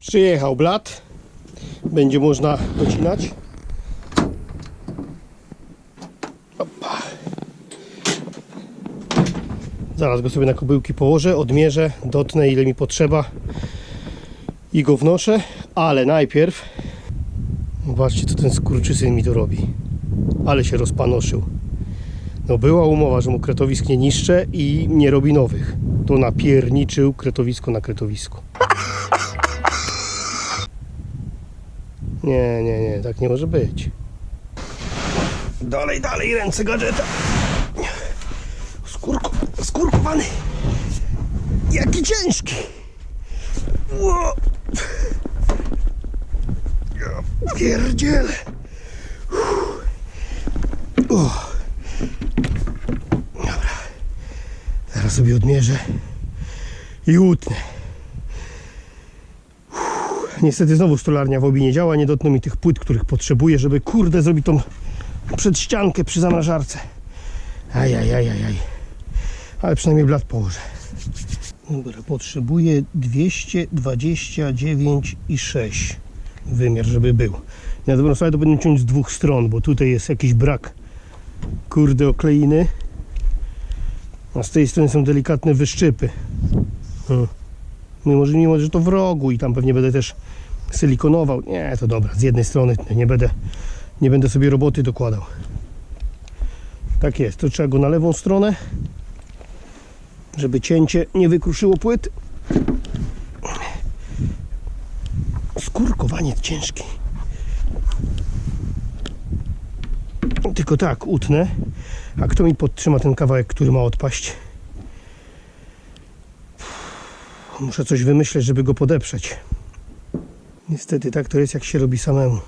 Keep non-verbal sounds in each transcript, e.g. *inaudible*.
Przyjechał blat. Będzie można docinać. Opa. Zaraz go sobie na kubełki położę, odmierzę, dotnę ile mi potrzeba i go wnoszę, ale najpierw zobaczcie co ten skurczysyn mi to robi. Ale się rozpanoszył. No była umowa, że mu kretowisk nie niszczę i nie robi nowych. To napierniczył kretowisko na kretowisku. Nie, nie, nie, tak nie może być. Dalej, dalej, ręce gadżeta. Skurku, skurkowany. Jaki ciężki. Ło. Ja pierdzielę. Dobra. Zaraz sobie odmierzę i utnę. Niestety znowu stolarnia w obi nie działa, nie dotknął mi tych płyt, których potrzebuję, żeby kurde zrobić tą przedściankę przy zamrażarce. Ajajajajaj. Ale przynajmniej blat położę. Dobra, potrzebuję 229,6 wymiar, żeby był. Na dobrą sprawę to będę ciąć z dwóch stron, bo tutaj jest jakiś brak kurde okleiny. A z tej strony są delikatne wyszczypy. Hmm. Mimo, że mimo, że to w rogu i tam pewnie będę też silikonował. Nie, to dobra, z jednej strony nie będę, nie będę sobie roboty dokładał. Tak jest, to trzeba go na lewą stronę, żeby cięcie nie wykruszyło płyt. Skurkowanie ciężkie. Tylko tak, utnę. A kto mi podtrzyma ten kawałek, który ma odpaść? Muszę coś wymyśleć, żeby go podeprzeć. Niestety tak to jest, jak się robi samemu.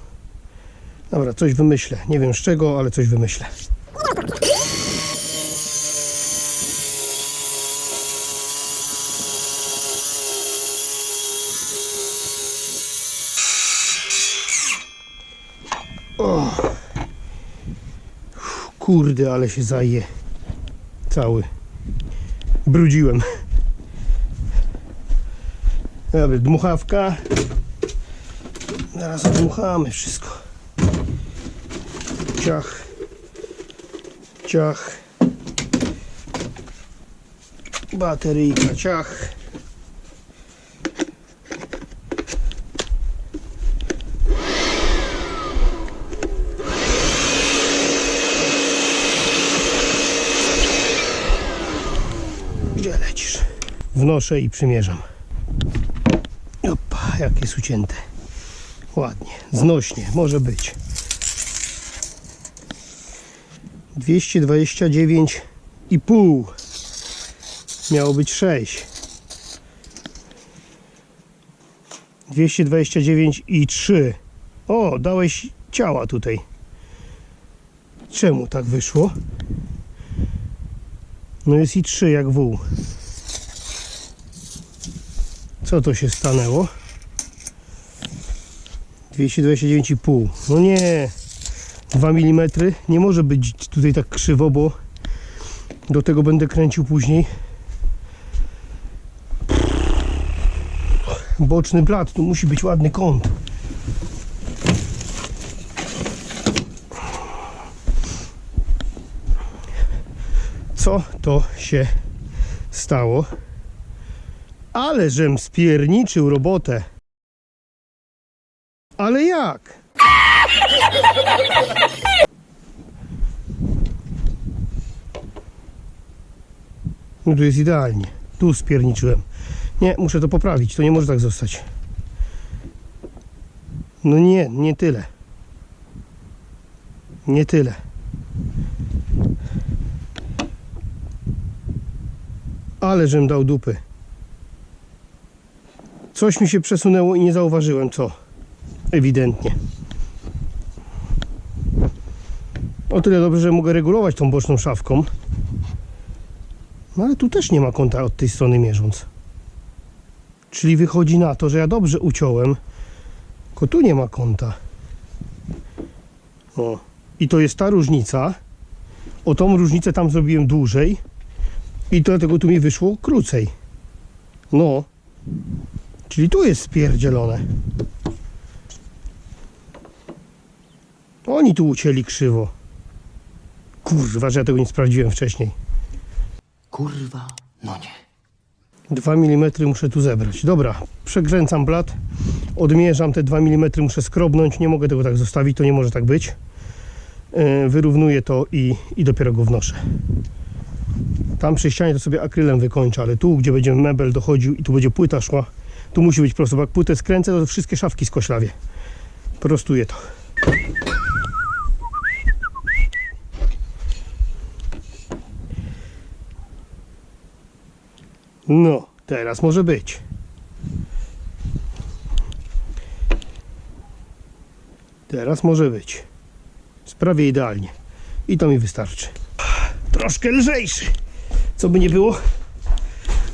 Dobra, coś wymyślę. Nie wiem z czego, ale coś wymyślę. Kurde, ale się zaje. Cały. Brudziłem. Dobra, dmuchawka. Zaraz dmuchamy wszystko. Ciach. Ciach. Bateryjka, ciach. Gdzie lecisz? Wnoszę i przymierzam. Opa, jak jest ucięte. Ładnie, znośnie, może być. 229,5 Miało być 6 229,3 O, dałeś ciała tutaj Czemu tak wyszło? No jest i 3 jak wół Co to się stanęło? 229,5 No nie 2 mm nie może być tutaj tak krzywo, bo do tego będę kręcił później. Boczny blat, tu musi być ładny kąt. Co to się stało ale żem spierniczył robotę ale jak? No tu jest idealnie. Tu spierniczyłem. Nie, muszę to poprawić. To nie może tak zostać. No nie, nie tyle. Nie tyle. Ale żem dał dupy. Coś mi się przesunęło i nie zauważyłem co. Ewidentnie. O tyle dobrze, że mogę regulować tą boczną szafką. No ale tu też nie ma kąta od tej strony mierząc. Czyli wychodzi na to, że ja dobrze uciąłem, tylko tu nie ma kąta. O. I to jest ta różnica. O tą różnicę tam zrobiłem dłużej i dlatego tu mi wyszło krócej. No. Czyli tu jest spierdzielone. Oni tu ucięli krzywo. Kurwa, że ja tego nie sprawdziłem wcześniej. Kurwa, no nie. 2 mm muszę tu zebrać. Dobra, przekręcam blat, odmierzam te 2 mm, muszę skrobnąć, nie mogę tego tak zostawić, to nie może tak być. Yy, Wyrównuję to i, i dopiero go wnoszę. Tam przy ścianie to sobie akrylem wykończę, ale tu, gdzie będzie mebel dochodził i tu będzie płyta szła, tu musi być prosto, bo jak płytę skręcę, to wszystkie szafki skoślawię. Prostuję to. No, teraz może być. Teraz może być. Sprawie idealnie. I to mi wystarczy. Troszkę lżejszy. Co by nie było.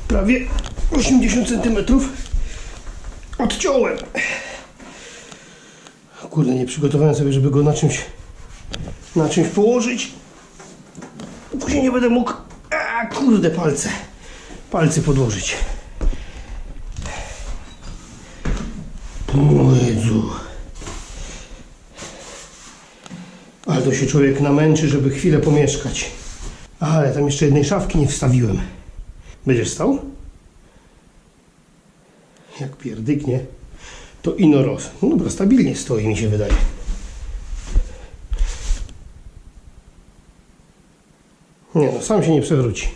Prawie 80 cm odciąłem. Kurde, nie przygotowałem sobie, żeby go na czymś na czymś położyć. Później nie będę mógł. A, kurde, palce palcy podłożyć. O Jezu. Ale to się człowiek namęczy, żeby chwilę pomieszkać. Ale tam jeszcze jednej szafki nie wstawiłem. Będziesz stał? Jak pierdyknie, to ino roz. No dobra, stabilnie stoi mi się wydaje. Nie no, sam się nie przewróci.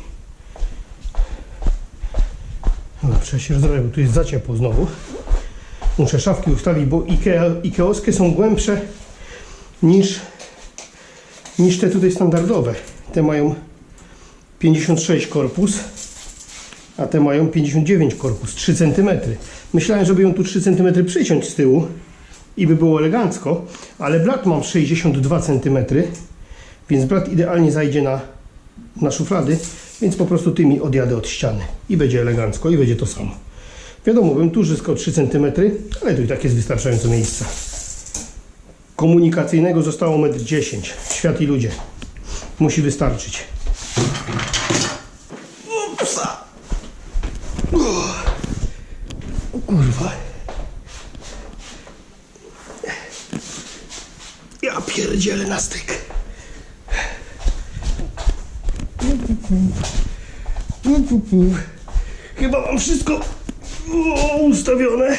Dobra, trzeba się rozrobić, bo tu jest za ciepło znowu. Muszę szafki ustawić, bo Ikea, Ikeowskie są głębsze niż, niż te tutaj standardowe. Te mają 56 korpus, a te mają 59 korpus, 3 cm. Myślałem, żeby ją tu 3 cm przyciąć z tyłu i by było elegancko, ale blat mam 62 cm, więc blat idealnie zajdzie na, na szuflady, więc po prostu tymi odjadę od ściany i będzie elegancko i będzie to samo. Wiadomo, bym tu zyskał 3 cm, ale tu i tak jest wystarczająco miejsca. Komunikacyjnego zostało 1,10 m. Świat i ludzie. Musi wystarczyć. Upsa. O kurwa. Ja pierdzielę na styk. Pu, pu, pu. Chyba mam wszystko ustawione.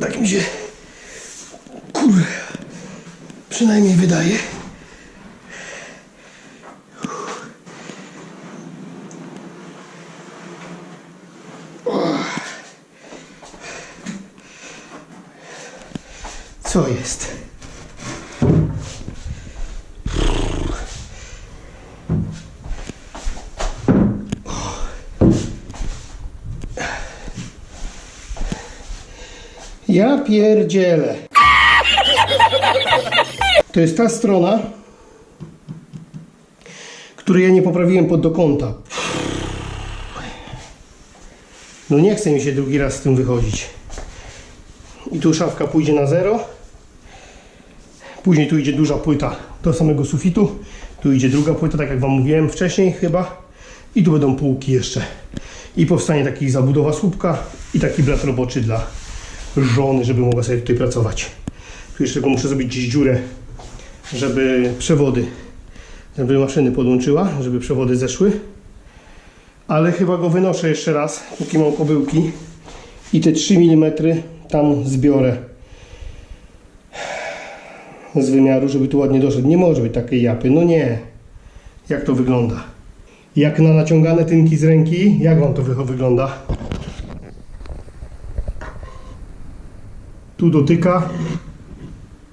Tak mi się kur... przynajmniej wydaje. Co jest? Ja pierdzielę. To jest ta strona, której ja nie poprawiłem pod do kąta. No nie chce mi się drugi raz z tym wychodzić. I tu szafka pójdzie na zero. Później tu idzie duża płyta do samego sufitu. Tu idzie druga płyta, tak jak Wam mówiłem wcześniej chyba. I tu będą półki jeszcze. I powstanie taki zabudowa słupka i taki blat roboczy dla żony, żeby mogła sobie tutaj pracować. Tu jeszcze tylko muszę zrobić gdzieś dziurę, żeby przewody, żeby maszyny podłączyła, żeby przewody zeszły. Ale chyba go wynoszę jeszcze raz, póki mam kobyłki. I te 3 mm tam zbiorę z wymiaru, żeby tu ładnie doszedł. Nie może być takiej japy. No nie. Jak to wygląda? Jak na naciągane tynki z ręki, jak wam to wy- wygląda? Tu dotyka.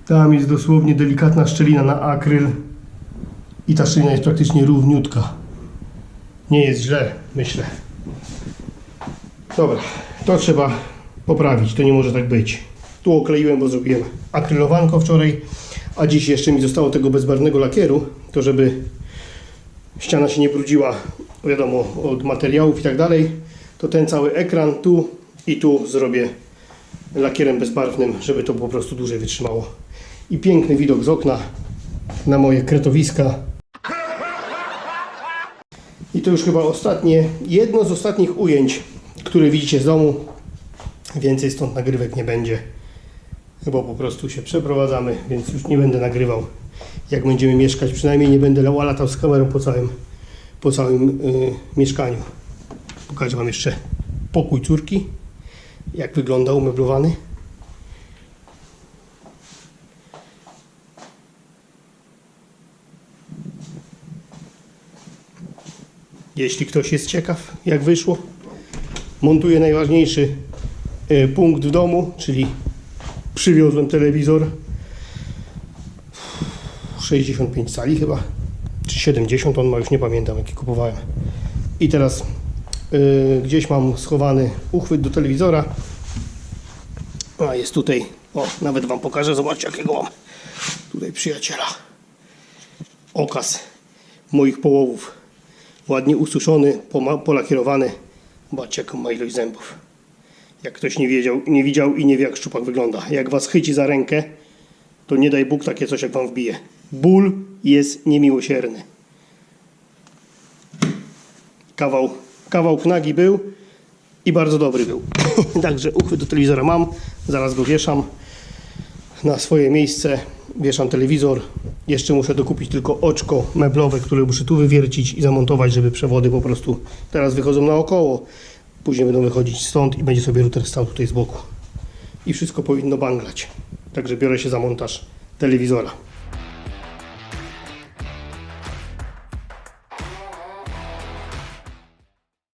Tam jest dosłownie delikatna szczelina na akryl. I ta szczelina jest praktycznie równiutka. Nie jest źle, myślę. Dobra, to trzeba poprawić. To nie może tak być. Tu okleiłem, bo zrobiłem akrylowanko wczoraj, a dziś jeszcze mi zostało tego bezbarwnego lakieru, to żeby ściana się nie brudziła, wiadomo, od materiałów i tak dalej, to ten cały ekran tu i tu zrobię lakierem bezbarwnym, żeby to po prostu dłużej wytrzymało. I piękny widok z okna na moje kretowiska. I to już chyba ostatnie, jedno z ostatnich ujęć które widzicie z domu. Więcej stąd nagrywek nie będzie, bo po prostu się przeprowadzamy, więc już nie będę nagrywał jak będziemy mieszkać. Przynajmniej nie będę latał z kamerą po całym, po całym y, mieszkaniu. Pokażę Wam jeszcze pokój córki, jak wygląda umeblowany. Jeśli ktoś jest ciekaw, jak wyszło, montuję najważniejszy y, punkt w domu, czyli przywiozłem telewizor 65 cali chyba, czy 70 on ma, już nie pamiętam jaki kupowałem. I teraz gdzieś mam schowany uchwyt do telewizora. A jest tutaj, o nawet Wam pokażę, zobaczcie jakiego mam tutaj przyjaciela. Okaz moich połowów. Ładnie ususzony, polakierowany. Zobaczcie jaką ma ilość zębów. Jak ktoś nie wiedział, nie widział i nie wie jak szczupak wygląda. Jak Was chyci za rękę, to nie daj Bóg takie coś jak Wam wbije. Ból jest niemiłosierny. Kawał, kawał knagi był i bardzo dobry był. *laughs* Także uchwyt do telewizora mam, zaraz go wieszam na swoje miejsce. Wieszam telewizor. Jeszcze muszę dokupić tylko oczko meblowe, które muszę tu wywiercić i zamontować, żeby przewody po prostu teraz wychodzą naokoło. Później będą wychodzić stąd i będzie sobie router stał tutaj z boku. I wszystko powinno banglać. Także biorę się za montaż telewizora.